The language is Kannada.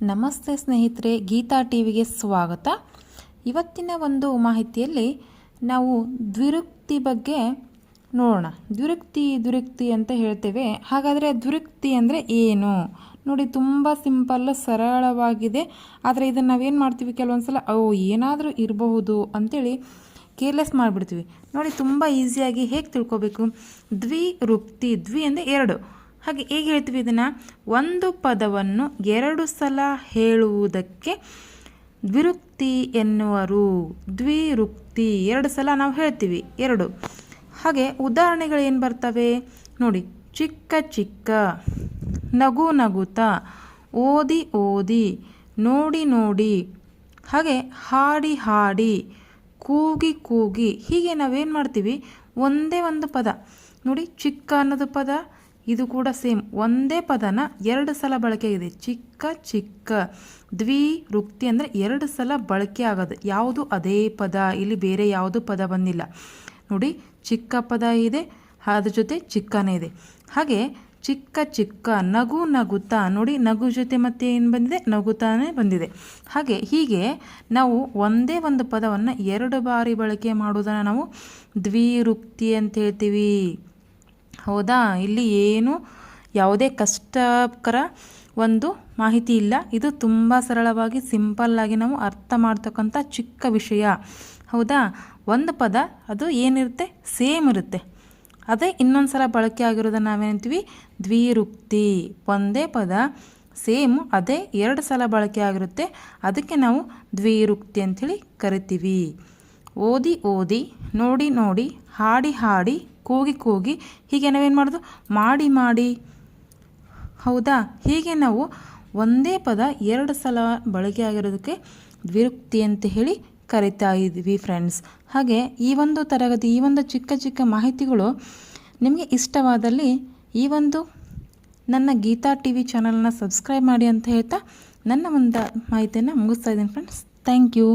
ನಮಸ್ತೆ ಸ್ನೇಹಿತರೆ, ಗೀತಾ ಟಿ ವಿಗೆ ಸ್ವಾಗತ. ಇವತ್ತಿನ ಒಂದು ಮಾಹಿತಿಯಲ್ಲಿ ನಾವು ದ್ವಿರುಕ್ತಿ ಬಗ್ಗೆ ನೋಡೋಣ. ದ್ವಿರುಕ್ತಿ ದ್ವಿರುಕ್ತಿ ಅಂತ ಹೇಳ್ತೇವೆ. ಹಾಗಾದರೆ ದ್ವಿರುಕ್ತಿ ಅಂದರೆ ಏನು? ನೋಡಿ, ತುಂಬ ಸಿಂಪಲ್ಲು, ಸರಳವಾಗಿದೆ. ಆದರೆ ಇದನ್ನು ನಾವೇನು ಮಾಡ್ತೀವಿ ಕೆಲವೊಂದು ಸಲ ಓ, ಏನಾದರೂ ಇರಬಹುದು ಅಂತೇಳಿ ಕೇರ್ಲೆಸ್ ಮಾಡಿಬಿಡ್ತೀವಿ. ನೋಡಿ, ತುಂಬ ಈಸಿಯಾಗಿ ಹೇಗೆ ತಿಳ್ಕೊಬೇಕು? ದ್ವಿರುಕ್ತಿ, ದ್ವಿ ಅಂದರೆ ಎರಡು. ಹಾಗೆ ಹೇಗೆ ಹೇಳ್ತೀವಿ ಇದನ್ನು? ಒಂದು ಪದವನ್ನು ಎರಡು ಸಲ ಹೇಳುವುದಕ್ಕೆ ದ್ವಿರುಕ್ತಿ ಎನ್ನುವರು. ದ್ವಿರುಕ್ತಿ, ಎರಡು ಸಲ ನಾವು ಹೇಳ್ತೀವಿ, ಎರಡು. ಹಾಗೆ ಉದಾಹರಣೆಗಳು ಏನು ಬರ್ತವೆ? ನೋಡಿ, ಚಿಕ್ಕ ಚಿಕ್ಕ, ನಗು ನಗುತ ಓದಿ ಓದಿ, ನೋಡಿ ನೋಡಿ, ಹಾಗೆ ಹಾಡಿ ಹಾಡಿ, ಕೂಗಿ ಕೂಗಿ, ಹೀಗೆ ನಾವೇನು ಮಾಡ್ತೀವಿ? ಒಂದೇ ಒಂದು ಪದ. ನೋಡಿ, ಚಿಕ್ಕ ಅನ್ನೋದು ಪದ ಇದು ಕೂಡ ಸೇಮ್. ಒಂದೇ ಪದನ ಎರಡು ಸಲ ಬಳಕೆ ಆಗಿದೆ ಚಿಕ್ಕ ಚಿಕ್ಕ. ದ್ವಿ ರುಕ್ತಿ ಅಂದರೆ ಎರಡು ಸಲ ಬಳಕೆ ಆಗೋದು. ಯಾವುದು ಅದೇ ಪದ. ಇಲ್ಲಿ ಬೇರೆ ಯಾವುದು ಪದ ಬಂದಿಲ್ಲ. ನೋಡಿ, ಚಿಕ್ಕ ಪದ ಇದೆ, ಅದ್ರ ಜೊತೆ ಚಿಕ್ಕನೇ ಇದೆ. ಹಾಗೆ ಚಿಕ್ಕ ಚಿಕ್ಕ, ನಗು, ನಗುತ್ತಾ. ನೋಡಿ, ನಗು ಜೊತೆ ಮತ್ತೆ ಏನು ಬಂದಿದೆ? ನಗುತ್ತಾನೆ ಬಂದಿದೆ. ಹಾಗೆ ಹೀಗೆ ನಾವು ಒಂದೇ ಒಂದು ಪದವನ್ನು ಎರಡು ಬಾರಿ ಬಳಕೆ ಮಾಡುವುದನ್ನು ನಾವು ದ್ವಿರುಕ್ತಿ ಅಂತ ಹೇಳ್ತೀವಿ. ಹೌದಾ? ಇಲ್ಲಿ ಏನು ಯಾವುದೇ ಕಷ್ಟಕರ ಒಂದು ಮಾಹಿತಿ ಇಲ್ಲ. ಇದು ತುಂಬ ಸರಳವಾಗಿ ಸಿಂಪಲ್ಲಾಗಿ ನಾವು ಅರ್ಥ ಮಾಡ್ತಕ್ಕಂಥ ಚಿಕ್ಕ ವಿಷಯ. ಹೌದಾ? ಒಂದು ಪದ, ಅದು ಏನಿರುತ್ತೆ? ಸೇಮ್ ಇರುತ್ತೆ. ಅದೇ ಇನ್ನೊಂದು ಸಲ ಬಳಕೆ ಆಗಿರೋದನ್ನು ನಾವೇನಂತೀವಿ? ದ್ವಿರುಕ್ತಿ. ಒಂದೇ ಪದ, ಸೇಮ್, ಅದೇ ಎರಡು ಸಲ ಬಳಕೆ ಆಗಿರುತ್ತೆ. ಅದಕ್ಕೆ ನಾವು ದ್ವಿರುಕ್ತಿ ಅಂಥೇಳಿ ಕರಿತೀವಿ. ಓದಿ ಓದಿ, ನೋಡಿ ನೋಡಿ, ಹಾಡಿ ಹಾಡಿ, ಕೂಗಿ ಕೂಗಿ ಹೀಗೆ ನಾವೇನು ಮಾಡೋದು? ಮಾಡಿ ಮಾಡಿ. ಹೌದಾ? ಹೀಗೆ ನಾವು ಒಂದೇ ಪದ ಎರಡು ಸಲ ಬಳಕೆ ಆಗಿರೋದಕ್ಕೆ ದ್ವಿರುಕ್ತಿ ಅಂತ ಹೇಳಿ ಕರಿತಾ ಇದ್ವಿ ಫ್ರೆಂಡ್ಸ್ ಹಾಗೆ ಈ ಒಂದು ತರಗತಿ, ಈ ಒಂದು ಚಿಕ್ಕ ಚಿಕ್ಕ ಮಾಹಿತಿಗಳು ನಿಮಗೆ ಇಷ್ಟವಾದಲ್ಲಿ ಈ ಒಂದು ನನ್ನ ಗೀತಾ ಟಿ ವಿ ಚಾನಲ್ನ ಸಬ್ಸ್ಕ್ರೈಬ್ ಮಾಡಿ ಅಂತ ಹೇಳ್ತಾ ನನ್ನ ಒಂದು ಮಾಹಿತಿಯನ್ನು ಮುಗಿಸ್ತಾ ಇದ್ದೀನಿ ಫ್ರೆಂಡ್ಸ್ ಥ್ಯಾಂಕ್ ಯು